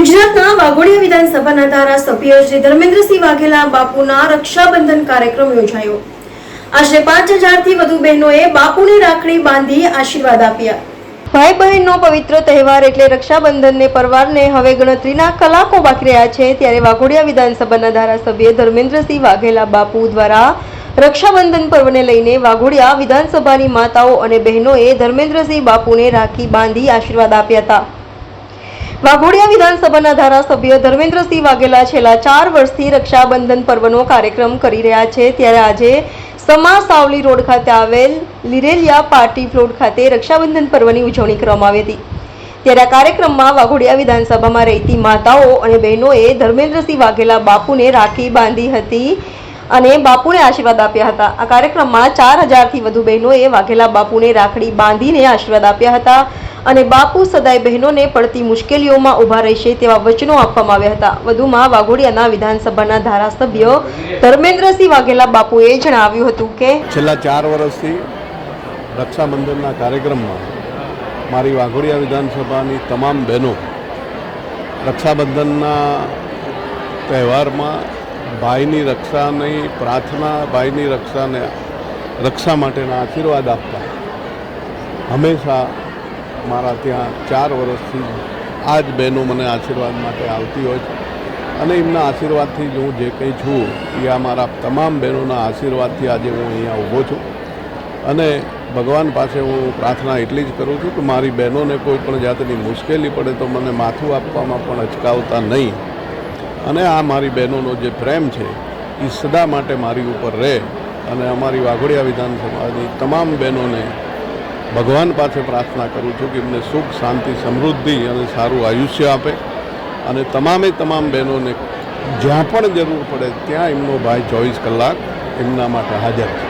ગુજરાતના વાઘોડિયા વિધાનસભાના ધારાસભ્ય શ્રી ધર્મેન્દ્રસિંહ વાઘેલા બાપુના રક્ષાબંધન કાર્યક્રમ યોજાયો. આશરે પાંચ હજારથી વધુ બહેનોએ બાપુને રાખડી બાંધી આશીર્વાદ આપ્યા. ભાઈ બહેનનો પવિત્ર તહેવાર એટલે રક્ષાબંધનને, પરવારને હવે ગણતરીના કલાકો બાકી રહ્યા છે ત્યારે વાઘોડિયા વિધાનસભાના ધારાસભ્ય ધર્મેન્દ્રસિંહ વાઘેલા બાપુ દ્વારા રક્ષાબંધન પર્વને લઈને વાઘોડિયા વિધાનસભાની માતાઓ અને બહેનોએ ધર્મેન્દ્રસિંહ બાપુને રાખી બાંધી આશીર્વાદ આપ્યા હતા. વાઘોડિયા વિધાનસભાના ધારાસભ્ય ધર્મેન્દ્રસિંહ વાઘેલા છેલ્લા ચાર વર્ષથી રક્ષાબંધન પર્વનો કાર્યક્રમ કરી રહ્યા છે. ત્યારે આજે સમા સાવલી રોડ ખાતે આવેલ લીરેલિયા પાર્ટી પ્લોટ ખાતે રક્ષાબંધન પર્વની ઉજવણી કરવામાં આવી હતી. ત્યારે આ કાર્યક્રમમાં વાઘોડિયા વિધાનસભામાં રહેતી માતાઓ અને બહેનોએ ધર્મેન્દ્રસિંહ વાઘેલા બાપુને રાખી બાંધી હતી અને બાપુને આશીર્વાદ આપ્યા હતા. આ કાર્યક્રમમાં ચાર હજારથી વધુ બહેનોએ વાઘેલા બાપુને રાખડી બાંધીને આશીર્વાદ આપ્યા હતા. અને બાપુ સદાય બહેનોને પડતી મુશ્કેલીઓમાં ઊભા રહેશે તેવા વચનો આપવામાં આવ્યા હતા. વધુમાં વાઘોડિયાના વિધાનસભાના ધારાસભ્ય ધર્મેન્દ્રસિંહ વાઘેલા બાપુએ જણાવ્યું હતું કે, છેલ્લા ચાર વર્ષથી રક્ષાબંધનના કાર્યક્રમમાં મારી વાઘોડિયા વિધાનસભાની તમામ બહેનો રક્ષાબંધનના તહેવારમાં ભાઈની રક્ષાની, પ્રાર્થના ભાઈની રક્ષાને, રક્ષા માટેના આશીર્વાદ આપતા હંમેશા મારા ત્યાં ચાર વર્ષથી આ જ બહેનો મને આશીર્વાદ માટે આવતી હોય છે. અને એમના આશીર્વાદથી જ હું જે કંઈ છું, એ આ મારા તમામ બહેનોના આશીર્વાદથી આજે હું અહીંયા ઊભો છું. અને ભગવાન પાસે હું પ્રાર્થના એટલી જ કરું છું કે મારી બહેનોને કોઈ પણ જાતની મુશ્કેલી પડે તો મને માથું આપવામાં પણ અચકાવતા નહીં. અને આ મારી બહેનોનો જે પ્રેમ છે, એ સદા માટે મારી ઉપર રહે. અને અમારી વાઘોડિયા વિધાનસભાની તમામ બહેનોને ભગવાન પાસે પ્રાર્થના કરું છું કે એમને સુખ, શાંતિ, સમૃદ્ધિ અને સારું આયુષ્ય આપે. અને તમામે તમામ બહેનોને જ્યાં પણ જરૂર પડે ત્યાં એમનો ભાઈ ચોવીસ કલાક એમના માટે હાજર છે.